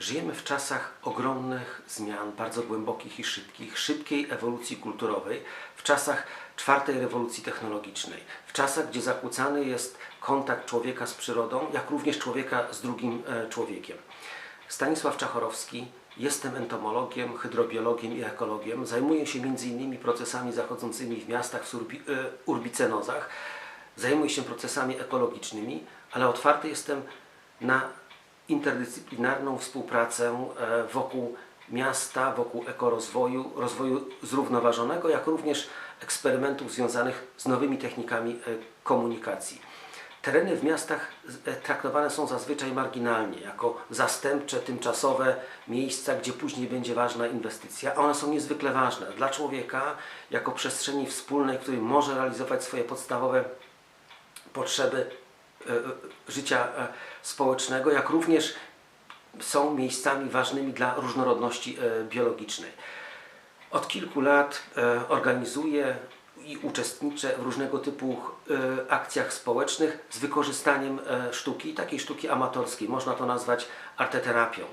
Żyjemy w czasach ogromnych zmian, bardzo głębokich i szybkich, szybkiej ewolucji kulturowej, w czasach czwartej rewolucji technologicznej, w czasach, gdzie zakłócany jest kontakt człowieka z przyrodą, jak również człowieka z drugim e, człowiekiem. Stanisław Czachorowski, jestem entomologiem, hydrobiologiem i ekologiem. Zajmuję się m.in. procesami zachodzącymi w miastach, w e, urbicenozach. Zajmuję się procesami ekologicznymi, ale otwarty jestem na interdyscyplinarną współpracę e, wokół miasta, wokół ekorozwoju, rozwoju zrównoważonego, jak również eksperymentów związanych z nowymi technikami e, komunikacji. Tereny w miastach e, traktowane są zazwyczaj marginalnie, jako zastępcze, tymczasowe miejsca, gdzie później będzie ważna inwestycja, a one są niezwykle ważne dla człowieka, jako przestrzeni wspólnej, w której może realizować swoje podstawowe potrzeby życia e, społecznego, jak również są miejscami ważnymi dla różnorodności e, biologicznej. Od kilku lat e, organizuję i uczestniczę w różnego typu e, akcjach społecznych z wykorzystaniem e, sztuki, takiej sztuki amatorskiej. Można to nazwać arteterapią.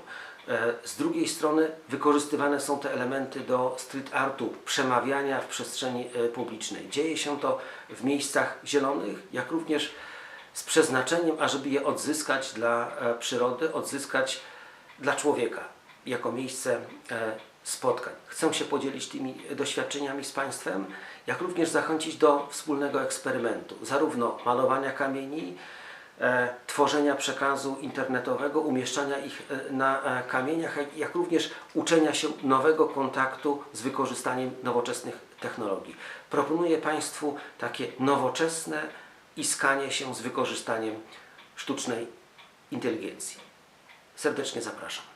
E, Z drugiej strony wykorzystywane są te elementy do street artu, przemawiania w przestrzeni e, publicznej. Dzieje się to w miejscach zielonych, jak również z przeznaczeniem, ażeby je odzyskać dla e, przyrody, odzyskać dla człowieka jako miejsce e, spotkań. Chcę się podzielić tymi doświadczeniami z Państwem, jak również zachęcić do wspólnego eksperymentu, zarówno malowania kamieni, e, tworzenia przekazu internetowego, umieszczania ich na kamieniach, jak również uczenia się nowego kontaktu z wykorzystaniem nowoczesnych technologii. Proponuję Państwu takie nowoczesne iskanie się z wykorzystaniem sztucznej inteligencji. Serdecznie zapraszam.